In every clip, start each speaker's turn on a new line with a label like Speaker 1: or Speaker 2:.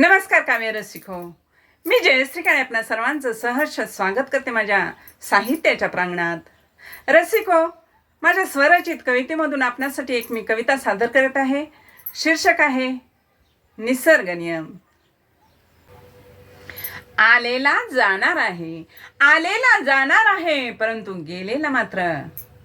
Speaker 1: नमस्कार काव्य रसिको. मी जयश्री काळे आपल्या सर्वांचं सहर्ष स्वागत करते माझ्या साहित्याच्या प्रांगणात. रसिको माझ्या स्वरचित कवितेमधून आपणासाठी एक मी कविता सादर करत आहे. शीर्षक आहे निसर्ग नियम. आलेला जाणार आहे. आलेला जाणार आहे परंतु गेलेला मात्र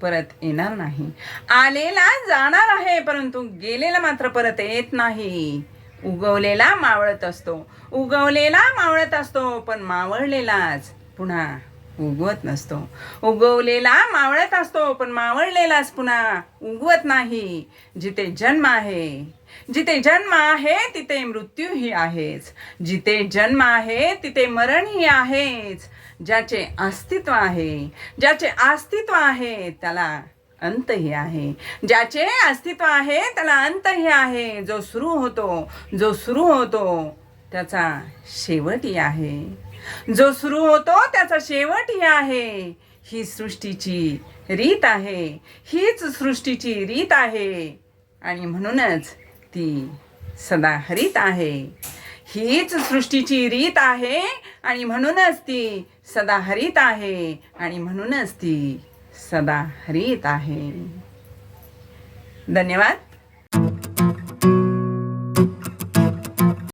Speaker 1: परत येणार नाही. आलेला जाणार आहे परंतु गेलेला मात्र परत येत नाही. उगवलेला मावळत असतो. उगवलेला मावळत असतो पण मावळलेलाच पुन्हा उगवत नसतो. उगवलेला मावळत असतो पण मावळलेलाच पुन्हा उगवत नाही. जिथे जन्म आहे जिथे जन्म आहे तिथे मृत्यूही आहेच. जिथे जन्म आहे तिथे मरणही आहेच. ज्याचे अस्तित्व आहे ज्याचे अस्तित्व आहे त्याला अंतही आहे. ज्याचे अस्तित्व आहे त्याला अंतही आहे. जो सुरू होतो जो सुरू होतो त्याचा शेवटही आहे. जो सुरू होतो त्याचा शेवटही आहे. ही सृष्टीची रीत आहे. हीच सृष्टीची रीत आहे. आणि म्हणूनच ती सदा हरित आहे. हीच सृष्टीची रीत आहे. आणि म्हणूनच ती सदा हरित आहे. आणि म्हणूनच ती सदा हरित आहे. धन्यवाद.